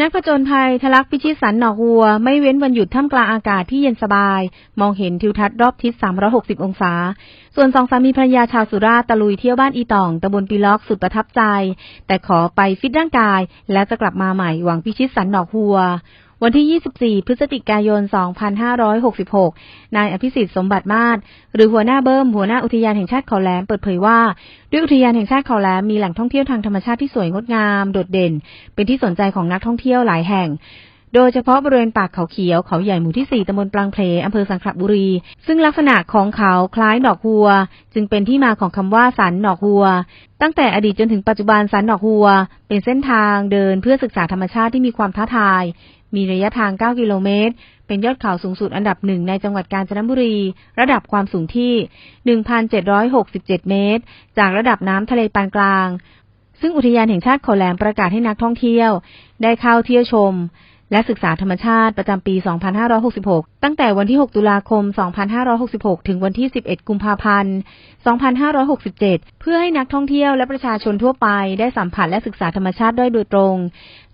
นักผจญภัยทะลักพิชิตสันหนอกวัว ไม่เว้นวันหยุดท่ามกลางอากาศที่เย็นสบาย มองเห็นทิวทัศน์รอบทิศ 360 องศา ส่วนสองสามีภรรยาชาวสุราตะลุยเที่ยวบ้านอีตองตำบลปีล็อกสุดประทับใจ แต่ขอไปฟิตร่างกาย แล้วจะกลับมาใหม่หวังพิชิตสันหนอกวัว วันที่ 24 พฤศจิกายน 2566 นายอภิสิทธิ์สมบัติมาศหรือหัวหน้าเบิ้มหัวหน้าอุทยานแห่งชาติเขาแหลมเปิดเผยว่า ด้วยอุทยานแห่งชาติเขาแหลมมีแหล่งท่องเที่ยวทางธรรมชาติที่สวยงดงาม โดดเด่น เป็นที่สนใจของนักท่องเที่ยวหลายแห่งโดยเฉพาะบริเวณปากเขาเขียวเขาใหญ่หมู่ที่ 4ตำบลปลังเพลอำเภอสังขละบุรี ซึ่งลักษณะของเขาคล้ายดอกหัว จึงเป็นที่มาของคำว่าสันดอกหัว ตั้งแต่อดีตจนถึงปัจจุบันสันดอกหัว เป็นเส้นทางเดินเพื่อศึกษาธรรมชาติที่มีความท้าทาย มีระยะทาง 9 กิโลเมตร เป็นยอดเขาสูงสุดอันดับหนึ่งในจังหวัดกาญจนบุรี ระดับความสูงที่ 1,767 เมตร จากระดับน้ำทะเลปานกลาง ซึ่งอุทยานแห่งชาติเขาแหลมประกาศให้นักท่องเที่ยว ได้เข้าเที่ยวชม และศึกษาธรรมชาติประจำปี 2566 ตั้งแต่วันที่ 6 ตุลาคม 2566 ถึงวันที่ 11 กุมภาพันธ์ 2567 เพื่อให้นักท่องเที่ยวและประชาชนทั่วไปได้สัมผัสและศึกษาธรรมชาติได้โดยตรง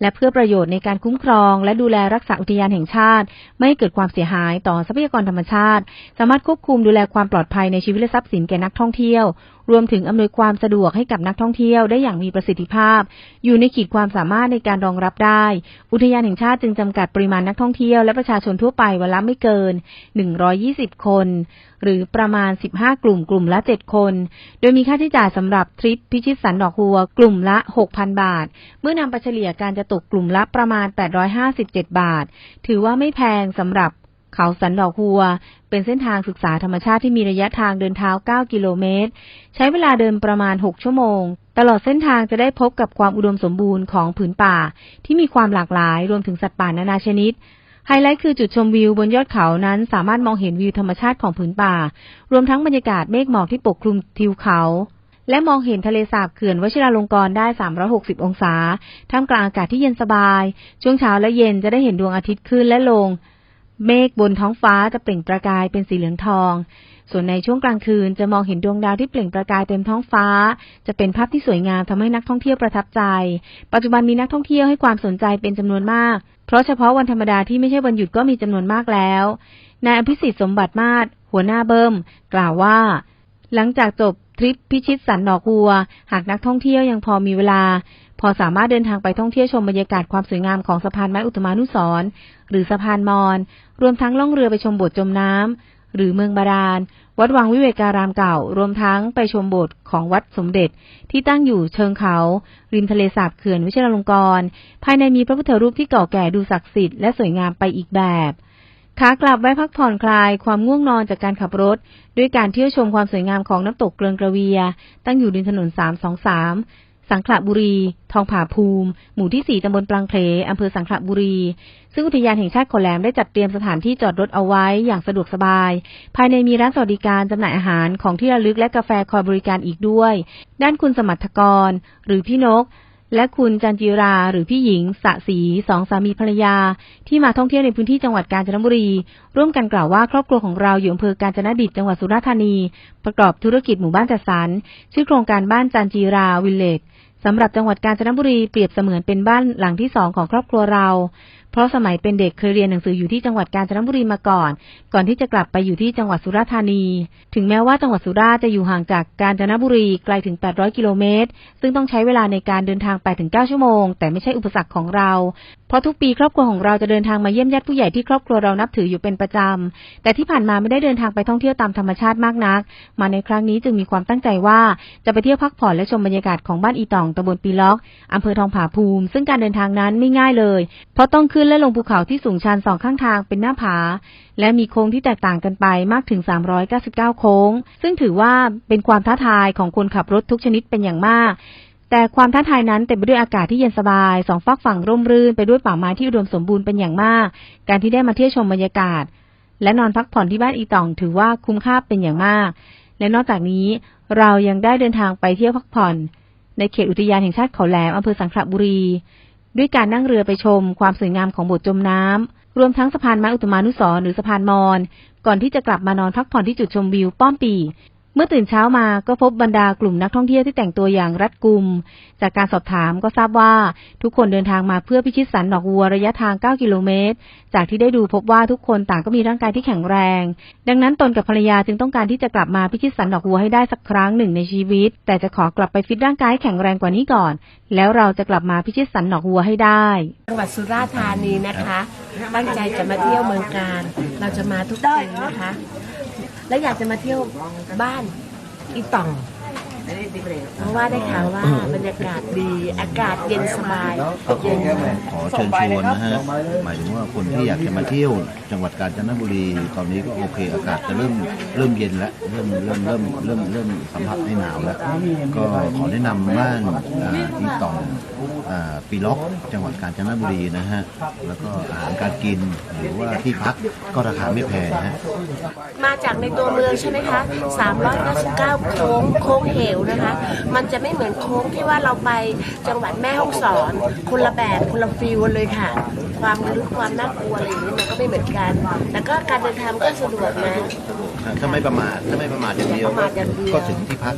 และเพื่อประโยชน์ในการคุ้มครอง และดูแลรักษาอุทยานแห่งชาติ ไม่ให้เกิดความเสียหายต่อทรัพยากรธรรมชาติ สามารถควบคุมดูแลความปลอดภัยในชีวิตและทรัพย์สินแก่นักท่องเที่ยว รวมถึงอำนวยความสะดวกให้กับนักท่องเที่ยวได้อย่างมีประสิทธิภาพ อยู่ในขีดความสามารถในการรองรับได้ อุทยานแห่งชาติจึงจำกัดปริมาณนักท่องเที่ยวและประชาชนทั่วไปวันละไม่เกิน 120 คน หรือประมาณ 15 กลุ่มกลุ่มละ 7 คน โดยมีค่าใช้จ่ายสำหรับทริปพิชิตสันดอกหัวกลุ่มละ 6,000 บาท เมื่อนำไปเฉลี่ยการจะตกกลุ่มละประมาณ 857 บาท ถือว่าไม่แพงสำหรับ เขาสันดอกหัว เป็นเส้นทางศึกษาธรรมชาติที่มีระยะทางเดินเท้า 9 กิโลเมตร ใช้เวลาเดินประมาณ 6 ชั่วโมง ตลอดเส้นทางจะได้พบกับความอุดมสมบูรณ์ของผืนป่า ที่มีความหลากหลายรวมถึงสัตว์ป่านานาชนิดไฮไลท์คือจุดชมวิวบนยอดเขานั้นสามารถมองเห็นวิวธรรมชาติของผืนป่า รวมทั้งบรรยากาศเมฆหมอกที่ปกคลุมทิวเขา และมองเห็นทะเลสาบเขื่อนวชิราลงกรณ์ได้ 360 องศา ท่ามกลางอากาศที่เย็นสบาย ช่วงเช้าและเย็นจะได้เห็นดวงอาทิตย์ขึ้นและลง เมฆบนท้องฟ้าจะเปล่งประกายเป็นสีเหลืองทอง ส่วนในช่วงกลางคืนจะมองเห็นดวงดาวที่เปล่งประกายเต็มท้องฟ้า จะเป็นภาพที่สวยงามทำให้นักท่องเที่ยวประทับใจ ปัจจุบันมีนักท่องเที่ยวให้ความสนใจเป็นจำนวนมาก เพราะเฉพาะวันธรรมดาที่ไม่ใช่วันหยุดก็มีจำนวนมากแล้ว นายอภิสิทธิ์สมบัติมาศหัวหน้าเบิ้ม กล่าวว่า หลังจากจบ ทริปพิชิตสันดอกวัว หากนักท่องเที่ยวยังพอมีเวลา พอสามารถเดินทางไปท่องเที่ยวชมบรรยากาศความสวยงามของสะพานไม้อุตมานุสรณ์หรือสะพานมอญรวมทั้งล่องเรือไปชมโบสถ์จมน้ำหรือเมืองบาดาล วัดวังวิเวการามเก่า รวมทั้งไปชมโบสถ์ของวัดสมเด็จ ที่ตั้งอยู่เชิงเขา ริมทะเลสาบเขื่อนวิเชยรลงกรณ์ภายในมีพระพุทธรูปที่เก่าแก่ดูศักดิ์สิทธิ์และสวยงามไปอีกแบบ ขากลับแวะพักผ่อนคลายความง่วงนอนจากการขับรถ ด้วยการเที่ยวชมความสวยงามของน้ำตกเกลืองกระเวีย ตั้งอยู่ริมถนน 323 สังขละบุรี ทองผาภูมิ หมู่ที่ 4ตำบลปลังเพลอำเภอสังขละบุรี ซึ่งอุทยานแห่งชาติโขแหลมได้จัดเตรียมสถานที่จอดรถเอาไว้อย่างสะดวกสบาย ภายในมีร้านสวัสดิการจำหน่ายอาหารของที่ระลึกและกาแฟคอยบริการอีกด้วย ด้านคุณสมัทกร หรือพี่นก และคุณจันจิราหรือพี่หญิงสะสีสองสามีภรรยา ที่มาท่องเที่ยวในพื้นที่จังหวัดกาญจนบุรี ร่วมกันกล่าวว่าครอบครัวของเราอยู่อำเภอกาญจนดิตจังหวัดสุราษฎร์ธานี ประกอบธุรกิจหมู่บ้านจัดสรรชื่อโครงการบ้านจันจีราวิลเลจสำหรับจังหวัดกาญจนบุรีเปรียบเสมือนเป็นบ้านหลังที่สองของครอบครัวเรา เพราะสมัยเป็นเด็กเคยเรียนหนังสืออยู่ที่จังหวัดกาญจนบุรีมาก่อน ก่อนที่จะกลับไปอยู่ที่จังหวัดสุราษฎร์ธานี ถึงแม้ว่าจังหวัดสุราษฎร์จะอยู่ห่างจากกาญจนบุรีไกลถึง 800 กิโลเมตร ซึ่งต้องใช้เวลาในการเดินทาง 8-9 ชั่วโมง แต่ไม่ใช่อุปสรรคของเรา เพราะทุกปีครอบครัวของเราจะเดินทางมาเยี่ยมญาติผู้ใหญ่ที่ครอบครัวเรานับถืออยู่เป็นประจำ แต่ที่ผ่านมาไม่ได้เดินทางไปท่องเที่ยวตามธรรมชาติมากนัก มาในครั้งนี้จึงมีความตั้งใจว่าจะไปเที่ยวพักผ่อนและชมบรรยากาศของบ้านอีตองตำบลปีล็อกอำเภอทองผาภูมิ ซึ่งการเดินทางนั้นไม่ง่ายเลย เพราะต้องขึ้นและลงภูเขาที่สูงชันสองข้างทางเป็นหน้าผา และมีโค้งที่แตกต่างกันไปมากถึง 399 โค้ง ซึ่งถือว่าเป็นความท้าทายของคนขับรถทุกชนิดเป็นอย่างมาก แต่ความท้าทายนั้นเต็มไปด้วยอากาศที่เย็นสบายสองฝักฝั่งร่มรื่นไปด้วยป่าไม้ที่อุดมสมบูรณ์เป็นอย่างมาก การที่ได้มาเที่ยวชมบรรยากาศ และนอนพักผ่อนที่บ้านอีตอง ถือว่าคุ้มค่าเป็นอย่างมาก และนอกจากนี้เรายังได้เดินทางไปเที่ยวพักผ่อน ในเขตอุทยานแห่งชาติเขาแหลมอำเภอสังขละบุรี ด้วยการนั่งเรือไปชม ความสวยงามของโบสถ์จมน้ำรวมทั้งสะพานไม้อุตมานุสรหรือสะพานมอญก่อนที่จะกลับมานอนพักผ่อนที่จุดชมวิวป้อมปี เมื่อตื่นเช้ามาก็พบบรรดากลุ่มนักท่องเที่ยวที่แต่งตัวอย่างรัดกุม จากการสอบถามก็ทราบว่าทุกคนเดินทางมาเพื่อพิชิตสันดอกวัวระยะทาง 9 กิโลเมตร จากที่ได้ดูพบว่าทุกคนต่างก็มีร่างกายที่แข็งแรง ดังนั้นตนกับภรรยาจึงต้องการที่จะกลับมาพิชิตสันดอกวัวให้ได้สักครั้งหนึ่งในชีวิต แต่จะขอกลับไปฟิตร่างกายแข็งแรงกว่านี้ก่อน แล้วเราจะกลับมาพิชิตสันดอกวัวให้ได้จังหวัดสุราษฎร์ธานีนะคะตั้งใจจะมาเที่ยวเมืองการ เราจะมาทุกปีนะคะ และอยากจะมาเที่ยวบ้านอีต่อง ว่าได้ข่าวว่าบรรยากาศดีอากาศเย็นสบายก็ขเย็อนขอเชิญชวนนะฮะหมายถึงว่าคนที่อยากจะมาเที่ยว จังหวัดกาญจนบุรี ตอนนี้ก็โอเค อากาศจะเริ่มเริ่มเย็นแล้วเริ่มเริ่มเริ่มเริ่มเริ่มสัมผัสให้หนาวแล้ว ก็ขอแนะนำบ้านอ่าอีตองอ่าปีล็อกจังหวัดกาญจนบุรีนะฮะแล้วก็อาหารการกินหรือว่าที่พักก็ราคาไม่แพงนะฮะมาจากในตัวเมืองใช่ไหมคะ399โค้งโค้งเหวนะคะ มันจะไม่เหมือนโค้งที่ว่าเราไปจังหวัดแม่ฮ่องสอน คนละแบบคนละฟิลกันเลยค่ะ ความลึกความน่ากลัวอะไรอย่างนี้มันก็ไม่เหมือนกันแล้วก็การเดินทางก็สะดวกนะ ถ้าไม่ประมาทถ้าไม่ประมาทอย่างเดียวไม่ประมาทอย่างเดียวก็ถึงที่พัก